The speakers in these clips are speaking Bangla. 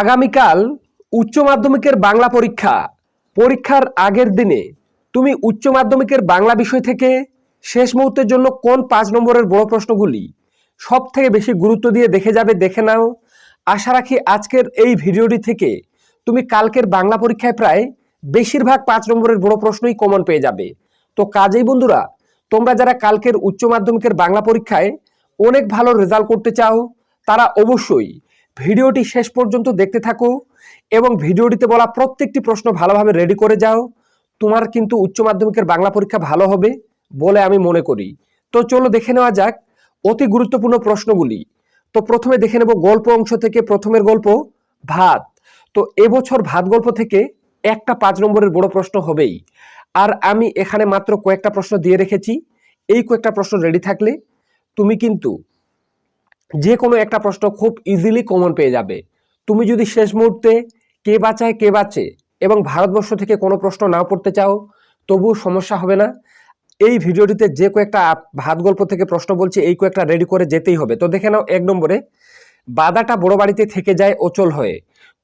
আগামীকাল উচ্চ মাধ্যমিকের বাংলা পরীক্ষা। পরীক্ষার আগের দিনে তুমি উচ্চ মাধ্যমিকের বাংলা বিষয় থেকে শেষ মুহূর্তের জন্য কোন পাঁচ নম্বরের বড় প্রশ্নগুলি সব থেকে বেশি গুরুত্ব দিয়ে দেখে যাবে, দেখে নাও। আশা রাখি আজকের এই ভিডিওটি থেকে তুমি কালকের বাংলা পরীক্ষায় প্রায় বেশিরভাগ পাঁচ নম্বরের বড় প্রশ্নই কমন পেয়ে যাবে। তো কাজেই বন্ধুরা, তোমরা যারা কালকের উচ্চ মাধ্যমিকের বাংলা পরীক্ষায় অনেক ভালো রেজাল্ট করতে চাও, তারা অবশ্যই ভিডিওটি শেষ পর্যন্ত দেখতে থাকো এবং ভিডিওটিতে বলা প্রত্যেকটি প্রশ্ন ভালোভাবে রেডি করে যাও। তোমার কিন্তু উচ্চ মাধ্যমিকের বাংলা পরীক্ষা ভালো হবে বলে আমি মনে করি। তো চলো দেখে নেওয়া যাক অতি গুরুত্বপূর্ণ প্রশ্নগুলি। তো প্রথমে দেখে নেব গল্প অংশ থেকে প্রথমের গল্প, ভাত। তো এবছর ভাত গল্প থেকে একটা পাঁচ নম্বরের বড় প্রশ্ন হবেই। আর আমি এখানে মাত্র কয়েকটা প্রশ্ন দিয়ে রেখেছি। এই কয়েকটা প্রশ্ন রেডি থাকলে তুমি কিন্তু যে কোনো একটা প্রশ্ন খুব ইজিলি কমন পেয়ে যাবে। তুমি যদি শেষ মুহূর্তে কে বাঁচায়, কে বাঁচে এবং ভারতবর্ষ থেকে কোনো প্রশ্ন না পড়তে চাও, তবুও সমস্যা হবে না। এই ভিডিওটিতে যে কয়েকটা ভাত গল্প থেকে প্রশ্ন বলছি, এই কয়েকটা রেডি করে যেতেই হবে। তো দেখে নাও এক নম্বরে, বাদাটা বড় বাড়িতে থেকে যায়, অচল হয়ে।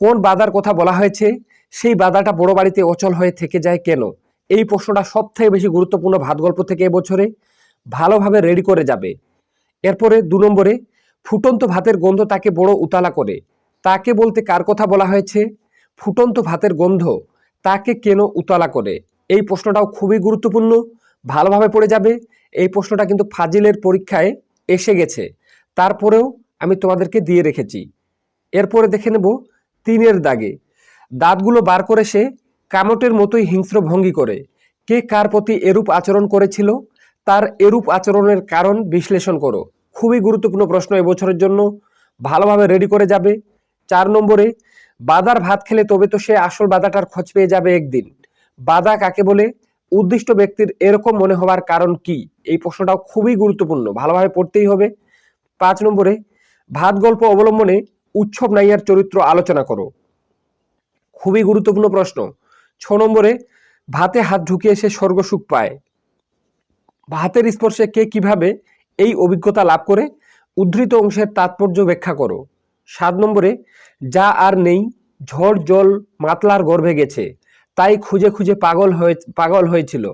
কোন বাদার কথা বলা হয়েছে? সেই বাদাটা বড় বাড়িতে অচল হয়ে থেকে যায় কেন? এই প্রশ্নটা সব থেকে বেশি গুরুত্বপূর্ণ ভাত গল্প থেকে এবছরে ভালোভাবে রেডি করে যাবে। এরপরে দু নম্বরে ফুটন্ত ভাতের গন্ধ তাকে বড় উতালা করে। তাকে বলতে কার কথা বলা হয়েছে? ফুটন্ত ভাতের গন্ধ তাকে কেন উতালা করে? এই প্রশ্নটাও খুবই গুরুত্বপূর্ণ, ভালোভাবে পড়ে যাবে। এই প্রশ্নটা কিন্তু ফাজিলের পরীক্ষায় এসে গেছে। তারপরেও আমি তোমাদেরকে দিয়ে রেখেছি। এরপরে দেখে নেব তিনের দাগে। দাঁতগুলো বার করে সে কামটের মতোই হিংস্র ভঙ্গি করে। কে কার প্রতি এরূপ আচরণ করেছিল? তার এরূপ আচরণের কারণ বিশ্লেষণ করো। খুবই গুরুত্বপূর্ণ প্রশ্ন এবছরের জন্য। ভালোভাবে রেডি করে যাবে। চার নম্বরে, বাদার ভাত খেলে তবে তো সে আসল বাদাটার খোঁজ পেয়ে যাবে একদিন। বাদা কাকে বলে? উদ্দিষ্ট ব্যক্তির এরকম মনে হওয়ার কারণ কি? এই প্রশ্নটাও খুবই গুরুত্বপূর্ণ। ভালোভাবে পড়তেই হবে। পাঁচ নম্বরে, ভাত গল্প অবলম্বনে উৎসব নাইয়ার চরিত্র আলোচনা করো। খুবই গুরুত্বপূর্ণ প্রশ্ন। ছ নম্বরে, ভাতে হাত ঢুকিয়ে সে স্বর্গসুখ পায়। ভাতের স্পর্শে কে কীভাবে এই অভিজ্ঞতা লাভ করে উদ্ধৃত অংশের তাৎপর্য ব্যাখ্যা করো। সাত নম্বরে, যা আর নেই, ঝড় জল মাতলার গর্ভে গেছে, তাই খুঁজে খুঁজে পাগল হয়ে, পাগল হয়েছিল।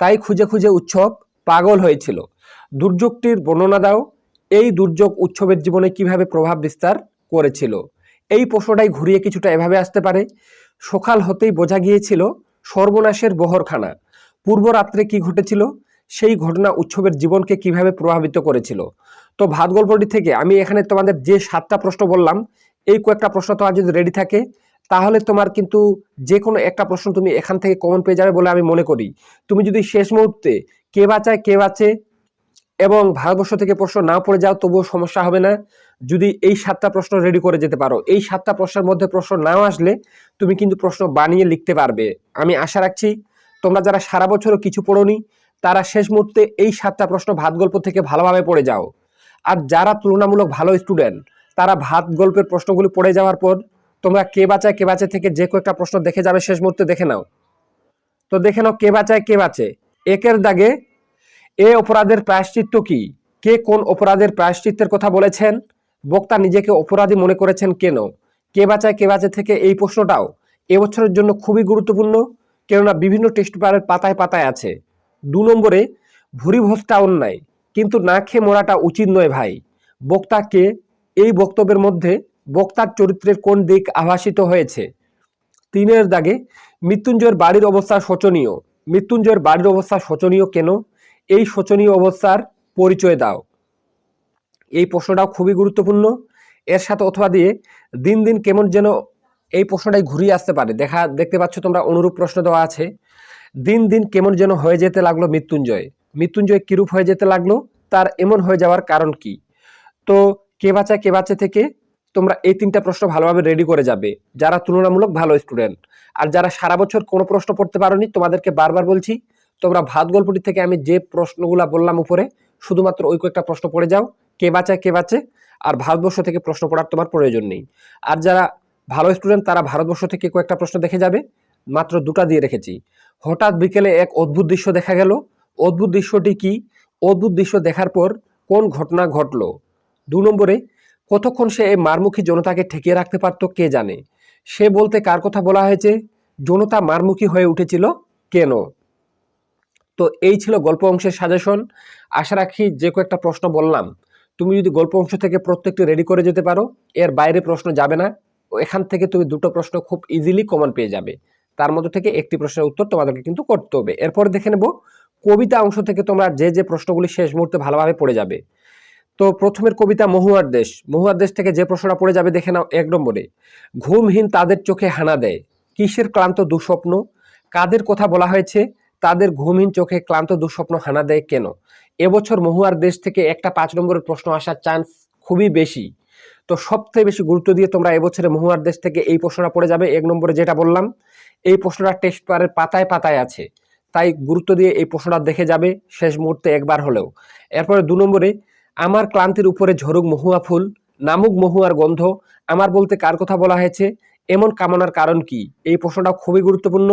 তাই খুঁজে খুঁজে উৎসব পাগল হয়েছিল। দুর্যোগটির বর্ণনা দাও, এই দুর্যোগ উৎসবের জীবনে কীভাবে প্রভাব বিস্তার করেছিল? এই প্রশ্নটাই ঘুরিয়ে কিছুটা এভাবে আসতে পারে। সকাল হতেই বোঝা গিয়েছিল, সর্বনাশের বহরখানা। পূর্বরাত্রে কি ঘটেছিল? সেই ঘটনা উৎসবের জীবনকে কীভাবে প্রভাবিত করেছিল? তো ভাত গল্পটি থেকে আমি এখানে তোমাদের যে সাতটা প্রশ্ন বললাম, এই কয়েকটা প্রশ্ন তোমার যদি রেডি থাকে, তাহলে তোমার কিন্তু যে কোনো একটা প্রশ্ন তুমি এখান থেকে কমন পেয়ে যাবে বলে আমি মনে করি। তুমি যদি শেষ মুহূর্তে কে বাঁচায়, কে বাঁচে এবং ভারতবর্ষ থেকে প্রশ্ন না পড়ে যাও, তবুও সমস্যা হবে না। যদি এই সাতটা প্রশ্ন রেডি করে যেতে পারো, এই সাতটা প্রশ্নের মধ্যে প্রশ্ন নাও আসলে তুমি কিন্তু প্রশ্ন বানিয়ে লিখতে পারবে। আমি আশা রাখছি তোমরা যারা সারা বছরও কিছু পড়োনি তারা শেষ মুহূর্তে এই সাতটা প্রশ্ন ভাত গল্প থেকে ভালোভাবে পড়ে যাও। আর যারা তুলনামূলক ভালো স্টুডেন্ট তারা ভাত গল্পের প্রশ্নগুলি পড়ে যাওয়ার পর তোমরা কে বাঁচায় কে বাঁচে থেকে যে কয়েকটা প্রশ্ন দেখে যাবে শেষ মুহূর্তে দেখে নাও। তো দেখে নাও কে বাঁচায় কে বাঁচে। একের দাগে এ অপরাধের প্রায়শ্চিত্ত কি? কে কোন অপরাধের প্রায়শ্চিত্তের কথা বলেছেন? বক্তা নিজেকে অপরাধী মনে করেছেন কেন? কে বাঁচায় কে বাঁচে থেকে এই প্রশ্নটাও এবছরের জন্য খুবই গুরুত্বপূর্ণ, কেননা বিভিন্ন টেস্ট পেপারের পাতায় পাতায় আছে। দু নম্বরে ভুরি ভোজটা অন্যায়। কিন্তু না খেয়ে মরাটা উচিত নয় ভাই। বক্তাকে এই বক্তব্যের মধ্যে বক্তার চরিত্রের কোন দিক আভাসিত হয়েছে? তিনের দাগে, মৃত্যুঞ্জয়ের বাড়ির অবস্থা শোচনীয়। মৃত্যুঞ্জয়ের বাড়ির অবস্থা শোচনীয় কেন? এই শোচনীয় অবস্থার পরিচয় দাও। এই প্রশ্নটাও খুবই গুরুত্বপূর্ণ। এর সাথে অথবা দিয়ে দিন দিন কেমন যেন এই প্রশ্নটাই ঘুরিয়ে আসতে পারে। দেখা, দেখতে পাচ্ছ তোমরা অনুরূপ প্রশ্ন দেওয়া আছে। দিন দিন কেমন যেন হয়ে যেতে লাগল মৃত্যুঞ্জয়। মৃত্যুঞ্জয় কিরূপ হয়ে যেতে লাগল? তার এমন হয়ে যাওয়ার কারণ কি? তো কে বাঁচা, কে বাঁচে থেকে তোমরা এই তিনটা প্রশ্ন ভালোভাবে রেডি করে যাবে। যারা তুলনামূলক ভালো স্টুডেন্ট আর যারা সারা বছর কোনো প্রশ্ন পড়তে পারোনি, তোমাদেরকে বারবার বলছি, তোমরা ভাত গল্পটি থেকে আমি যে প্রশ্নগুলো বললাম উপরে, শুধুমাত্র ওই কয়েকটা প্রশ্ন পড়ে যাও। কে বাঁচায় কে বাঁচে, আর ভারতবর্ষ থেকে প্রশ্ন পড়ার তোমার প্রয়োজন নেই। আর যারা ভালো স্টুডেন্ট তারা ভারতবর্ষ থেকে কয়েকটা প্রশ্ন দেখে যাবে। মাত্র দুটা দিয়ে রেখেছি। হঠাৎ বিকেলে এক অদ্ভুত দৃশ্য দেখা গেল। অদ্ভুত দৃশ্যটি কি? অদ্ভুত দৃশ্য দেখার পর কোন ঘটনা ঘটলো? দু নম্বরে, কতক্ষণ সে এই মারমুখী জনতাকে ঠেকিয়ে রাখতে পারত কে জানে? সে বলতে কার কথা বলা হয়েছে? জনতা মারমুখী হয়ে উঠেছিল কেন? তো এই ছিল গল্প অংশের সাজেশন। আশা রাখি যে কয়েকটা প্রশ্ন বললাম। তুমি যদি গল্প অংশ থেকে প্রত্যেকটি রেডি করে যেতে পারো, এর বাইরে প্রশ্ন যাবে না। এখান থেকে তুমি দুটো প্রশ্ন খুব ইজিলি কমন পেয়ে যাবে। তার মধ্যে থেকে একটি প্রশ্নের উত্তর তোমাদেরকে কিন্তু করতে হবে। এরপর দেখে নেব, কবিতা অংশ থেকে তোমরা যে যে প্রশ্নগুলি শেষ মুহূর্তে ভালোভাবে পড়ে যাবে। তো প্রথমের কবিতা মহুয়ার দেশ। মহুয়ার দেশ থেকে যে প্রশ্নটা পড়ে যাবে দেখে নাও এক নম্বরে। ঘুমহীন তাদের চোখে হানা দেয়। কিসের ক্লান্ত দুঃস্বপ্ন? কাদের কথা বলা হয়েছে? তাদের ঘুমহীন চোখে ক্লান্ত দুঃস্বপ্ন হানা দেয় কেন? এবছর মহুয়ার দেশ থেকে একটা পাঁচ নম্বরের প্রশ্ন আসার চান্স খুবই বেশি। তো সবথেকে বেশি গুরুত্ব দিয়ে তোমরা এবছরে মহুয়ার দেশ থেকে এই প্রশ্নটা পড়ে যাবে। এক নম্বরে যেটা বললাম এই প্রশ্নটা টেস্ট পেপারের পাতায় পাতায় আছে। তাই গুরুত্ব দিয়ে এই প্রশ্নটা দেখে যাবে শেষ মুহূর্তে একবার হলেও। এরপরে দু নম্বরে, আমার ক্লান্তির উপরে ঝরুক মহুয়া ফুল, নামুক মহুয়ার গন্ধ, আমার বলতে কার কথা বলা হয়েছে, এমন কামনার কারণ কি? এই প্রশ্নটা খুবই গুরুত্বপূর্ণ।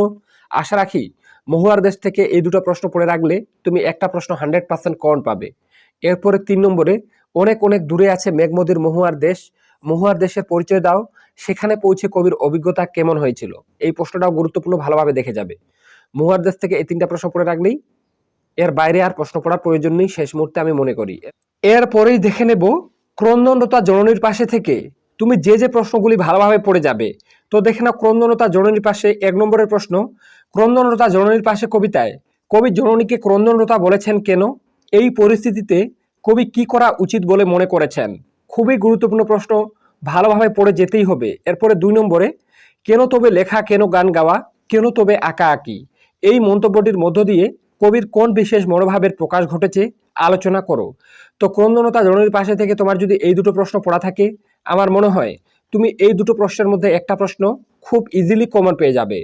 আশা রাখি, মহুয়ার দেশ থেকে এই দুটো প্রশ্ন পড়ে রাখলে তুমি একটা প্রশ্ন হান্ড্রেড পার্সেন্ট কমন পাবে। এরপরে তিন নম্বরে, অনেক অনেক দূরে আছে মেঘমদির মহুয়ার দেশ। মহুয়ার দেশের পরিচয় দাও সেখানে পৌঁছে কবির অভিজ্ঞতা কেমন হয়েছিল? এই প্রশ্নটাও গুরুত্বপূর্ণ ভালোভাবে দেখে যাবে। মহুয়ার দেশ থেকে এই তিনটা প্রশ্ন পড়ে রাখলেই এর বাইরে আর প্রশ্ন পড়ার প্রয়োজন নেই, শেষ মুহূর্তে আমি মনে করি। এরপরেই দেখে নেব ক্রন্দনতা জননীর পাশে থেকে তুমি যে যে প্রশ্নগুলি ভালোভাবে পড়ে যাবে। তো দেখে নাও ক্রন্দনতা জননীর পাশে এক নম্বরের প্রশ্ন। ক্রন্দনতা জননীর পাশে কবিতায়, কবি জননীকে ক্রন্দনতা বলেছেন কেন? এই পরিস্থিতিতে কবি কি করা উচিত বলে মনে করেছেন? খুবই গুরুত্বপূর্ণ প্রশ্ন। ভালোভাবে পড়ে যেতেই হবে। এরপরে দুই নম্বরে, কেন তবে লেখা, কেন গান গাওয়া, কেন তবে আঁকা আঁকি? এই মন্তব্যটির মধ্য দিয়ে কবির কোন বিশেষ মনোভাবের প্রকাশ ঘটেছে, আলোচনা করো। তো ক্রন্দনতা জননীর পাশে থেকে তোমার যদি এই দুটো প্রশ্ন পড়া থাকে, আমার মনে হয় তুমি এই দুটো প্রশ্নের মধ্যে একটা প্রশ্ন খুব ইজিলি কমন পেয়ে যাবে।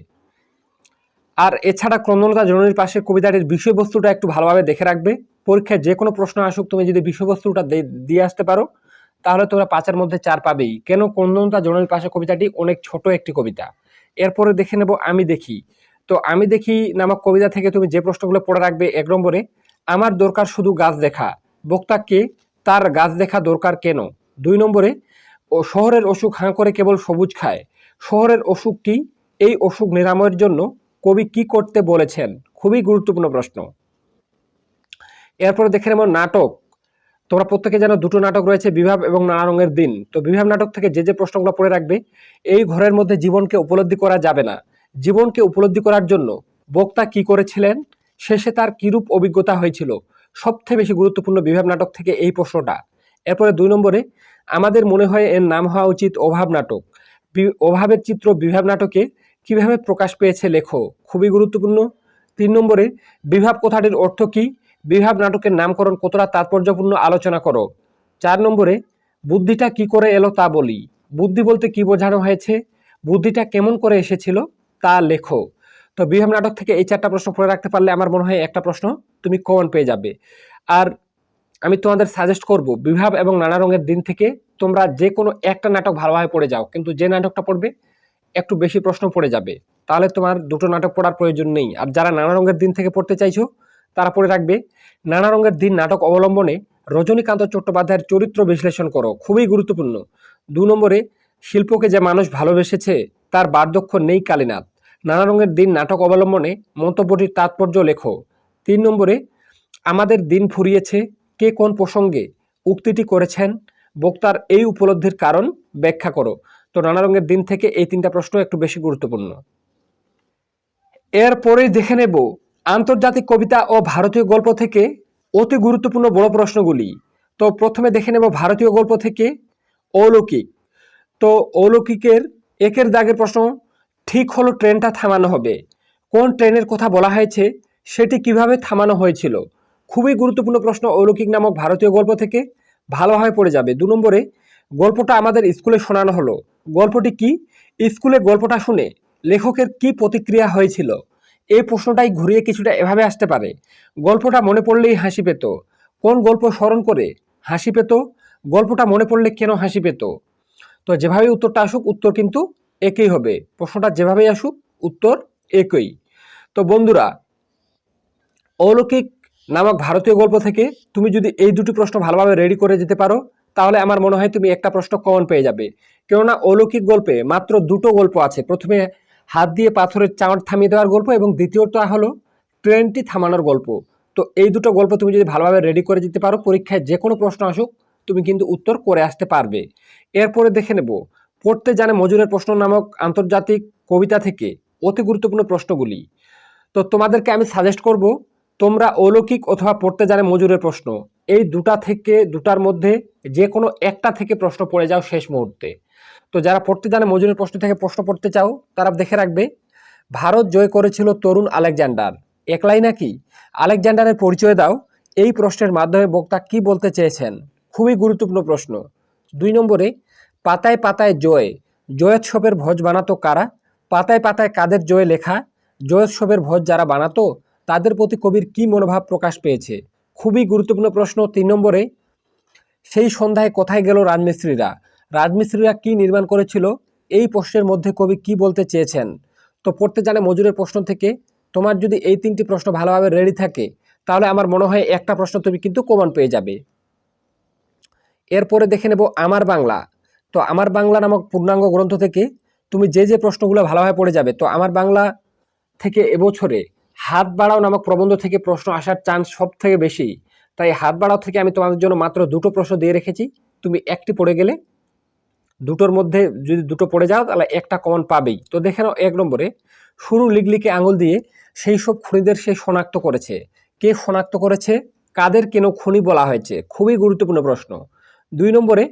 আর এছাড়া ক্রন্দনতা জননীর পাশে কবিতাটির বিষয়বস্তুটা একটু ভালোভাবে দেখে রাখবে। পরীক্ষায় যে কোনো প্রশ্ন আসুক, তুমি যদি বিষয়বস্তুটা দিয়ে আসতে পারো তাহলে তোমরা পাঁচের মধ্যে চার পাবেই। কেন? ক্রন্দনতা জননীর পাশে কবিতাটি? অনেক ছোট একটি কবিতা। এরপরে দেখে নেব আমি দেখি। তো আমি দেখি নামক কবিতা থেকে তুমি যে প্রশ্নগুলো পড়ে রাখবে এক নম্বরে, আমার দরকার শুধু গাছ দেখা। বক্তাকে তার গাছ দেখা দরকার কেন? দুই নম্বরে, ও শহরের অসুখ হাঁ করে কেবল সবুজ খায়। শহরের অসুখ কি এই অসুখ নিরাময়ের জন্য কবি কি করতে বলেছেন? খুবই গুরুত্বপূর্ণ প্রশ্ন। এরপরে দেখে নেব নাটক। তোমরা প্রত্যেকে জানো দুটো নাটক রয়েছে, বিভাব এবং নানা রঙের দিন। তো বিভাব নাটক থেকে যে যে প্রশ্নগুলো পড়ে রাখবে, এই ঘরের মধ্যে জীবনকে উপলব্ধি করা যাবে না। জীবনকে উপলব্ধি করার জন্য বক্তা কি করেছিলেন? শেষে তার কিরূপ অভিজ্ঞতা হয়েছিল? সবথেকে বেশি গুরুত্বপূর্ণ বিভাব নাটক থেকে এই প্রশ্নটা। এরপরে দুই নম্বরে, আমাদের মনে হয় এর নাম হওয়া উচিত অভাব নাটক। অভাবের চিত্র বিভাব নাটকে কীভাবে প্রকাশ পেয়েছে লেখো? খুবই গুরুত্বপূর্ণ। তিন নম্বরে, বিভাব কথাটির অর্থ কি? বিভাব নাটকের নামকরণ কতটা তাৎপর্যপূর্ণ আলোচনা করো। চার নম্বরে, বুদ্ধিটা কি করে এলো তা বলি। বুদ্ধি বলতে কি বোঝানো হয়েছে? বুদ্ধিটা কেমন করে এসেছিল তা লেখো। তো বিভাব নাটক থেকে এই চারটা প্রশ্ন পড়ে রাখতে পারলে আমার মনে হয় একটা প্রশ্ন তুমি কমন পেয়ে যাবে। আর আমি তোমাদের সাজেস্ট করব বিভাব এবং নানা রঙের দিন থেকে তোমরা যে কোনো একটা নাটক ভালোভাবে পড়ে যাও। কিন্তু যে নাটকটা পড়বে, একটু বেশি প্রশ্ন পড়ে যাবে। তাহলে তোমার দুটো নাটক পড়ার প্রয়োজন নেই। আর যারা নানা রঙের দিন থেকে পড়তে চাইছো তারা পড়ে রাখবে নানা রঙের দিন নাটক অবলম্বনে রজনীকান্ত চট্টোপাধ্যায়ের চরিত্র বিশ্লেষণ করো, খুবই গুরুত্বপূর্ণ। দু নম্বরে, শিল্পকে যে মানুষ ভালোবেসেছে, তার বার্ধক্য নেই কালীনাথ। নানা রঙের দিন নাটক অবলম্বনে মন্তব্যটির তাৎপর্য লেখো। তিন নম্বরে, আমাদের দিন ফুরিয়েছে, কে কোন প্রসঙ্গে উক্তিটি করেছেন, বক্তার এই উপলব্ধির কারণ ব্যাখ্যা করো। তো নানা রঙের দিন থেকে এই তিনটা প্রশ্ন একটু বেশি গুরুত্বপূর্ণ। এরপরেই দেখে নেব আন্তর্জাতিক কবিতা ও ভারতীয় গল্প থেকে অতি গুরুত্বপূর্ণ বড় প্রশ্নগুলি। তো প্রথমে দেখে নেব ভারতীয় গল্প থেকে অলৌকিক। তো অলৌকিকের একের দাগের প্রশ্ন, ঠিক হলো ট্রেনটা থামানো হবে। কোন ট্রেনের কথা বলা হয়েছে, সেটি কীভাবে থামানো হয়েছিল? খুবই গুরুত্বপূর্ণ প্রশ্ন অলৌকিক নামক ভারতীয় গল্প থেকে ভালোভাবে পড়ে যাবে। দু নম্বরে, গল্পটা আমাদের স্কুলে শোনানো হলো। গল্পটি কি? স্কুলে গল্পটা শুনে লেখকের কি প্রতিক্রিয়া হয়েছিল? এই প্রশ্নটাই ঘুরিয়ে কিছুটা এভাবে আসতে পারে। গল্পটা মনে পড়লেই হাসি পেত। কোন গল্প স্মরণ করে হাসি পেত? গল্পটা মনে পড়লে কেন হাসি পেত? তো যেভাবে উত্তরটা আসুক, উত্তর কিন্তু একই হবে। প্রশ্নটা যেভাবেই আসুক, উত্তর একই। তো বন্ধুরা, অলৌকিক নামক ভারতীয় গল্প থেকে তুমি যদি এই দুটি প্রশ্ন ভালোভাবে রেডি করে যেতে পারো, তাহলে আমার মনে হয় তুমি একটা প্রশ্ন কমন পেয়ে যাবে। কেননা অলৌকিক গল্পে মাত্র দুটো গল্প আছে। প্রথমে হাত দিয়ে পাথরের চাঁড় থামিয়ে দেওয়ার গল্প এবং দ্বিতীয়টা হলো ট্রেনটি থামানোর গল্প। তো এই দুটো গল্প তুমি যদি ভালোভাবে রেডি করে দিতে পারো, পরীক্ষায় যে কোনো প্রশ্ন আসুক, তুমি কিন্তু উত্তর করে আসতে পারবে। এরপরে দেখে নেব, পড়তে জানে মজুরের প্রশ্ন নামক আন্তর্জাতিক কবিতা থেকে অতি গুরুত্বপূর্ণ প্রশ্নগুলি। তো তোমাদেরকে আমি সাজেস্ট করব, তোমরা অলৌকিক অথবা পড়তে জানে মজুরের প্রশ্ন। এই দুটা থেকে, দুটার মধ্যে যে কোনো একটা থেকে প্রশ্ন পড়ে যাও শেষ মুহূর্তে। তো যারা পড়তে জানে মজুরের প্রশ্ন থেকে প্রশ্ন পড়তে চাও, তারা দেখে রাখবে, ভারত জয় করেছিল তরুণ আলেকজান্ডার। একলাই নাকি? আলেকজান্ডারের পরিচয় দাও, এই প্রশ্নের মাধ্যমে বক্তা কি বলতে চেয়েছেন? খুবই গুরুত্বপূর্ণ প্রশ্ন। দুই নম্বরে, পাতায় পাতায় জয়, জয়োৎসবের ভোজ বানাতো কারা? পাতায় পাতায় কাদের জয় লেখা? জয়োৎসবের ভোজ যারা বানাতো, তাদের প্রতি কবির কি মনোভাব প্রকাশ পেয়েছে? খুবই গুরুত্বপূর্ণ প্রশ্ন। তিন নম্বরে, সেই সন্ধ্যায় কোথায় গেল রাজমিস্ত্রিরা? রাজমিস্ত্রিরা কি নির্মাণ করেছিল? এই প্রশ্নের মধ্যে কবি কি বলতে চেয়েছেন? তো পড়তে জানে মজুরের প্রশ্ন থেকে, তোমার যদি এই তিনটি প্রশ্ন ভালোভাবে রেডি থাকে, তাহলে আমার মনে হয় একটা প্রশ্ন তুমি কিন্তু কমন পেয়ে যাবে। এরপরে দেখে নেব আমার বাংলা। তো আমার বাংলা নামক পূর্ণাঙ্গ গ্রন্থ থেকে তুমি যে যে প্রশ্নগুলো ভালোভাবে পড়ে যাবে, তো আমার বাংলা থেকে এবছরে হাত বাড়াও নামক প্রবন্ধ থেকে প্রশ্ন আসার চান্স সব থেকে বেশি। তাই হাত বাড়াও থেকে আমি তোমাদের জন্য মাত্র দুটো প্রশ্ন দিয়ে রেখেছি। তুমি একটি পড়ে গেলে দুটোর মধ্যে যদি দুটো পড়ে যাও, তাহলে একটা কমন পাবেই। তো দেখে নাও এক নম্বরে, শুরু লিগলিকে আঙুল দিয়ে সেই সব খুনিদের সে শনাক্ত করেছে। কে শনাক্ত করেছে? কাদের কেন খুনি বলা হয়েছে? খুবই গুরুত্বপূর্ণ প্রশ্ন। দুই নম্বরে,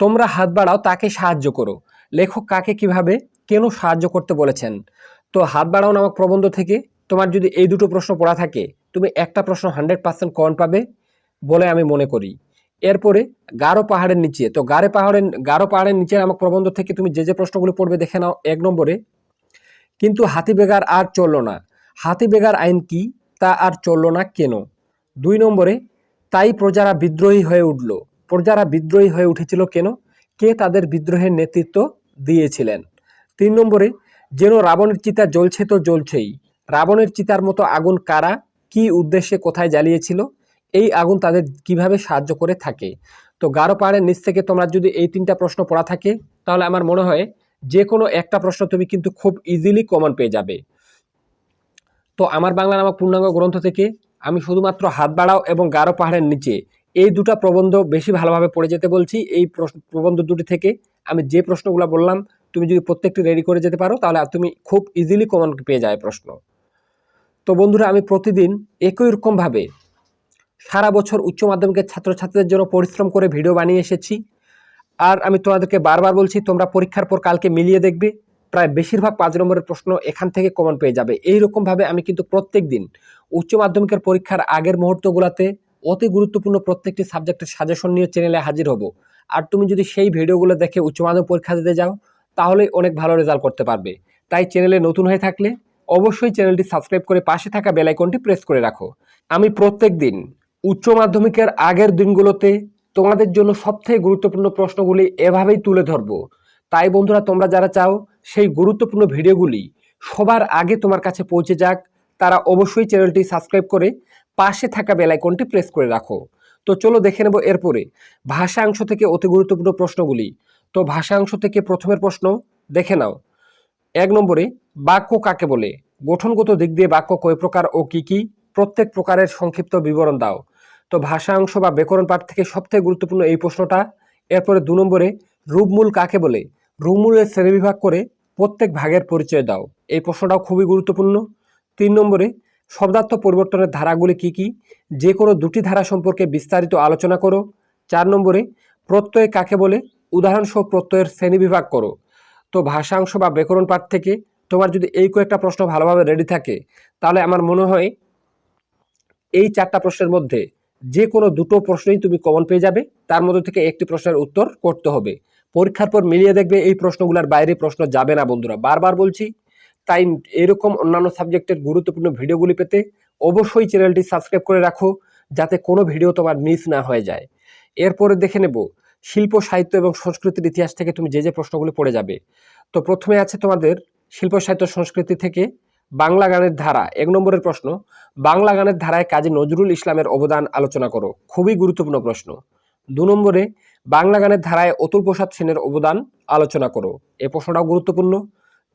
তোমরা হাত বাড়াও, তাকে সাহায্য করো। লেখক কাকে কীভাবে, কেন সাহায্য করতে বলেছেন? তো হাত বাড়াও নামক প্রবন্ধ থেকে তোমার যদি এই দুটো প্রশ্ন পড়া থাকে, তুমি একটা প্রশ্ন হান্ড্রেড পার্সেন্ট কমন পাবে বলে আমি মনে করি। এরপরে গারো পাহাড়ের নিচে, তো গারে পাহাড়ের, গারো পাহাড়ের নিচে আমার প্রবন্ধ থেকে তুমি যে যে প্রশ্নগুলো পড়বে দেখে নাও এক নম্বরে। কিন্তু হাতি বেগার আর চলল না। হাতি বেগার আইন কি? তা আর চলল না কেন? দুই নম্বরে, তাই প্রজারা বিদ্রোহী হয়ে উঠল। প্রজারা বিদ্রোহী হয়ে উঠেছিল কেন? কে তাদের বিদ্রোহের নেতৃত্ব দিয়েছিলেন? তিন নম্বরে, যেন রাবণের চিতা জ্বলছে তো জ্বলছেই। রাবণের চিতার মতো আগুন কারা? কি উদ্দেশ্যে কোথায় জ্বালিয়েছিল? এই আগুন তাদের কীভাবে সাহায্য করে থাকে? তো গারো পাহাড়ের নিচ থেকে তোমরা যদি এই তিনটা প্রশ্ন পড়া থাকে, তাহলে আমার মনে হয় যে কোনো একটা প্রশ্ন তুমি কিন্তু খুব ইজিলি কমন পেয়ে যাবে। তো আমার বাংলা নামক পূর্ণাঙ্গ গ্রন্থ থেকে আমি শুধুমাত্র হাত বাড়াও এবং গারো পাহাড়ের নিচে এই দুটো প্রবন্ধ বেশি ভালোভাবে পড়ে যেতে বলছি। এই প্রবন্ধ দুটি থেকে আমি যে প্রশ্নগুলো বললাম, তুমি যদি প্রত্যেকটি রেডি করে যেতে পারো, তাহলে তুমি খুব ইজিলি কমন পেয়ে যায় প্রশ্ন। তো বন্ধুরা, আমি প্রতিদিন একই রকমভাবে সারা বছর উচ্চ মাধ্যমিকের ছাত্রছাত্রীদের জন্য পরিশ্রম করে ভিডিও বানিয়ে এসেছি। আর আমি তোমাদেরকে বারবার বলছি, তোমরা পরীক্ষার পর কালকে মিলিয়ে দেখবে, প্রায় বেশিরভাগ পাঁচ নম্বরের প্রশ্ন এখান থেকে কমন পেয়ে যাবে। এই রকমভাবে আমি কিন্তু প্রত্যেক দিন উচ্চ মাধ্যমিকের পরীক্ষার আগের মুহূর্তগুলোতে অতি গুরুত্বপূর্ণ প্রত্যেকটি সাবজেক্টের সাজেশন নিয়ে চ্যানেলে হাজির হব। আর তুমি যদি সেই ভিডিওগুলো দেখে উচ্চ মাধ্যমিক পরীক্ষা দিতে যাও, তাহলে অনেক ভালো রেজাল্ট করতে পারবে। তাই চ্যানেলে নতুন হয়ে থাকলে অবশ্যই চ্যানেলটি সাবস্ক্রাইব করে পাশে থাকা বেল আইকনটি প্রেস করে রাখো। আমি প্রত্যেক দিন উচ্চ মাধ্যমিকের আগের দিনগুলোতে তোমাদের জন্য সবথেকে গুরুত্বপূর্ণ প্রশ্নগুলি এভাবেই তুলে ধরবো। তাই বন্ধুরা, তোমরা যারা চাও, সেই গুরুত্বপূর্ণ ভিডিওগুলি সবার আগে তোমার কাছে পৌঁছে যাক। তারা অবশ্যই চ্যানেলটি সাবস্ক্রাইব করে পাশে থাকা বেল আইকনটি প্রেস করে রাখো। তো চলো দেখে নেব এরপরে ভাষাংশ থেকে অতি গুরুত্বপূর্ণ প্রশ্নগুলি। তো ভাষাংশ থেকে প্রথমের প্রশ্ন দেখে নাও। এক নম্বরে, বাক্য কাকে বলে? গঠনগত দিক দিয়ে বাক্য কয় প্রকার ও কি কি? প্রত্যেক প্রকারের সংক্ষিপ্ত বিবরণ দাও। তো ভাষা অংশ বা ব্যাকরণ পাঠ থেকে সবথেকে গুরুত্বপূর্ণ এই প্রশ্নটা। এরপরে দু নম্বরে, রূপমূল কাকে বলে? রূপমূলের শ্রেণীবিভাগ করে প্রত্যেক ভাগের পরিচয় দাও। এই প্রশ্নটাও খুবই গুরুত্বপূর্ণ। তিন নম্বরে, শব্দার্থ পরিবর্তনের ধারাগুলি কি কি? যে কোনো দুটি ধারা সম্পর্কে বিস্তারিত আলোচনা করো। চার নম্বরে, প্রত্যয় কাকে বলে? উদাহরণসহ প্রত্যয়ের শ্রেণীবিভাগ করো। তো ভাষাংশ বা ব্যাকরণ পাঠ থেকে তোমার যদি এই কয়েকটা প্রশ্ন ভালোভাবে রেডি থাকে, তাহলে আমার মনে হয় এই চারটা প্রশ্নের মধ্যে যে কোনো দুটো প্রশ্নই তুমি কমন পেয়ে যাবে, তার মধ্যে থেকে একটি প্রশ্নের উত্তর করতে হবে। পরীক্ষার পর মিলিয়ে দেখবে এই প্রশ্নগুলোর বাইরে প্রশ্ন যাবে না বন্ধুরা। বারবার বলছি, তাই এরকম অন্যান্য সাবজেক্টের গুরুত্বপূর্ণ ভিডিওগুলি পেতে অবশ্যই চ্যানেলটি সাবস্ক্রাইব করে রাখো, যাতে কোনো ভিডিও তোমার মিস না হয়ে যায়। এরপরে দেখে নেব, শিল্প, সাহিত্য এবং সংস্কৃতির ইতিহাস থেকে তুমি যে যে প্রশ্নগুলি পড়ে যাবে। তো প্রথমে আছে তোমাদের শিল্প, সাহিত্য, সংস্কৃতি থেকে বাংলা গানের ধারা, এক নম্বরের প্রশ্ন, বাংলা গানের ধারায় কাজী নজরুল ইসলামের অবদান আলোচনা করো, খুবই গুরুত্বপূর্ণ প্রশ্ন। দু নম্বরে, বাংলা গানের ধারায় অতুল প্রসাদ সেনের অবদান আলোচনা করো, এ প্রশ্নটাও গুরুত্বপূর্ণ।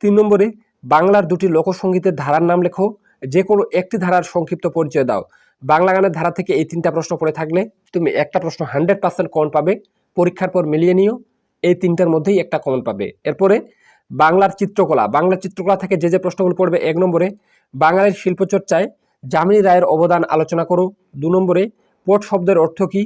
তিন নম্বরে, বাংলার দুটি লোকসঙ্গীতের ধারার নাম লেখো যে কোনো একটি ধারার সংক্ষিপ্ত পরিচয় দাও। বাংলা গানের ধারা থেকে এই তিনটা প্রশ্ন পড়ে থাকলে তুমি একটা প্রশ্ন হান্ড্রেড পার্সেন্ট কমন পাবে, পরীক্ষার পর মিলিয়ে নিও, এই তিনটার মধ্যেই একটা কমন পাবে। এরপরে বাংলার চিত্রকলা বাংলার চিত্রকলা থেকে যে যে প্রশ্নগুলো পড়বে এক নম্বরে, বাঙালির শিল্পচর্চায় যামিনী রায়ের অবদান আলোচনা করো। দু নম্বরে, পট শব্দের অর্থ কী?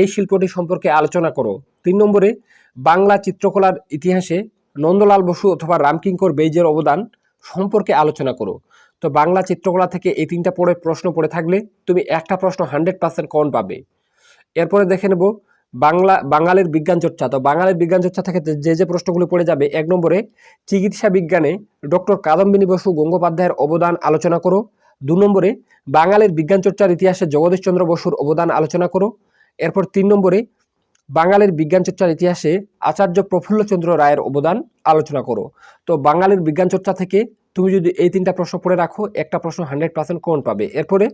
এই শিল্পটি সম্পর্কে আলোচনা করো। তিন নম্বরে, বাংলা চিত্রকলার ইতিহাসে নন্দলাল বসু অথবা রামকিঙ্কর বেইজের অবদান সম্পর্কে আলোচনা করো। তো বাংলা চিত্রকলা থেকে এই তিনটা পড়ে প্রশ্ন পড়ে থাকলে তুমি একটা প্রশ্ন হান্ড্রেড পার্সেন্ট কমন পাবে। এরপরে দেখে নেব বাংলা, বাঙালির বিজ্ঞান চর্চা। তো বাঙালির বিজ্ঞান চর্চা থেকে যে যে প্রশ্নগুলো পড়ে যাবে, এক নম্বরে, চিকিৎসা বিজ্ঞানে ডক্টর কাদম্বিনী বসু গঙ্গোপাধ্যায়ের অবদান আলোচনা করো। দু নম্বরে, বাঙালির বিজ্ঞান চর্চার ইতিহাসে জগদীশচন্দ্র বসুর অবদান আলোচনা করো। এরপর তিন নম্বরে, বাঙালির বিজ্ঞান চর্চার ইতিহাসে আচার্য প্রফুল্লচন্দ্র রায়ের অবদান আলোচনা করো। তো বাঙালির বিজ্ঞান চর্চা থেকে তুমি যদি এই তিনটা প্রশ্ন পড়ে রাখো, একটা প্রশ্ন হান্ড্রেড পার্সেন্ট কোন পাবে? এরপরে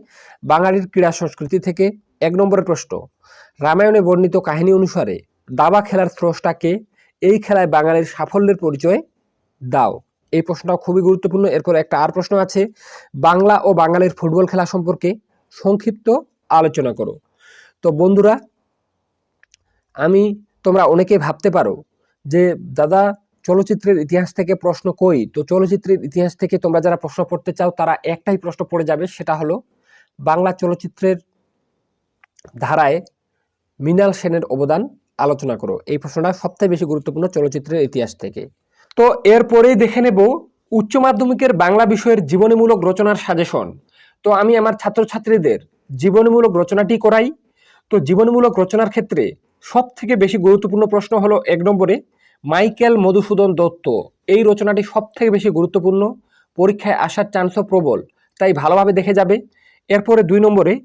বাঙালির ক্রীড়া সংস্কৃতি থেকে এক নম্বরের প্রশ্ন। রামায়ণে বর্ণিত কাহিনী অনুসারে দাবা খেলার স্রষ্টাকে এই খেলায় বাঙালির সাফল্যের পরিচয় দাও। এই প্রশ্নটাও খুবই গুরুত্বপূর্ণ। এরপর একটা আর প্রশ্ন আছে, বাংলা ও বাঙালির ফুটবল খেলা সম্পর্কে সংক্ষিপ্ত আলোচনা করো। তো বন্ধুরা, আমি তোমরা অনেকেই ভাবতে পারো যে, দাদা চলচ্চিত্রের ইতিহাস থেকে প্রশ্ন কই? তো চলচ্চিত্রের ইতিহাস থেকে তোমরা যারা প্রশ্ন পড়তে চাও, তারা একটাই প্রশ্ন পড়ে যাবে, সেটা হলো, বাংলা চলচ্চিত্রের ধারায় মৃণাল সেনের অবদান আলোচনা করো। এই প্রশ্নটা সবথেকে বেশি গুরুত্বপূর্ণ চলচ্চিত্রের ইতিহাস থেকে। তো এরপরেই দেখে নেব উচ্চ মাধ্যমিকের বাংলা বিষয়ের জীবনীমূলক রচনার সাজেশন। তো আমি আমার ছাত্রছাত্রীদের জীবনীমূলক রচনাটি করাই। তো জীবনীমূলক রচনার ক্ষেত্রে সব থেকে বেশি গুরুত্বপূর্ণ প্রশ্ন হলো এক নম্বরে মাইকেল মধুসূদন দত্ত। এই রচনাটি সব থেকে বেশি গুরুত্বপূর্ণ, পরীক্ষায় আসার চান্সও প্রবল, তাই ভালোভাবে দেখে যাবে। এরপরে দুই নম্বরে,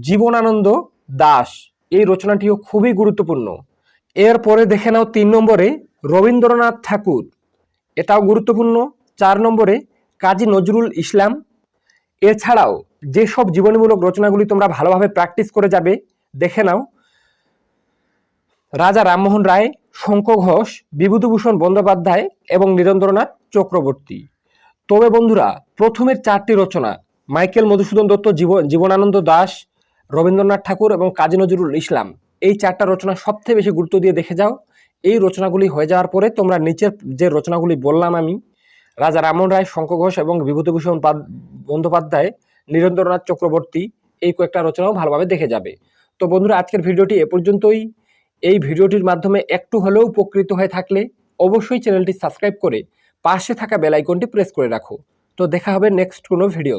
জীবনানন্দ দাস। এই রচনাটিও খুবই গুরুত্বপূর্ণ। এরপরে দেখে নাও তিন নম্বরে, রবীন্দ্রনাথ ঠাকুর। এটাও গুরুত্বপূর্ণ। চার নম্বরে, কাজী নজরুল ইসলাম। এছাড়াও যেসব জীবনীমূলক রচনাগুলি তোমরা ভালোভাবে প্র্যাকটিস করে যাবে, দেখে নাও। রাজা রামমোহন রায় শঙ্খ ঘোষ, বিভূতিভূষণ বন্দ্যোপাধ্যায় এবং নীরেন্দ্রনাথ চক্রবর্তী। তবে বন্ধুরা, প্রথমের চারটি রচনা, মাইকেল মধুসূদন দত্ত, জীবন, জীবনানন্দ দাস, রবীন্দ্রনাথ ঠাকুর এবং কাজী নজরুল ইসলাম। এই চারটা রচনা সবথেকে বেশি গুরুত্ব দিয়ে দেখে যাও। এই রচনাগুলি হয়ে যাওয়ার পরে তোমরা নিচের যে রচনাগুলি বললাম আমি, রাজা রামমোহন রায় শঙ্খ ঘোষ এবং বিভূতিভূষণ বন্দ্যোপাধ্যায়, নীরেন্দ্রনাথ চক্রবর্তী, এই কয়েকটা রচনাও ভালোভাবে দেখে যাবে। তো বন্ধুরা, আজকের ভিডিওটি এ পর্যন্তই। এই ভিডিওটির মাধ্যমে একটু হলেও উপকৃত হয়ে থাকলে অবশ্যই চ্যানেলটি সাবস্ক্রাইব করে পাশে থাকা বেলাইকনটি প্রেস করে রাখো। তো দেখা হবে নেক্সট কোনো ভিডিও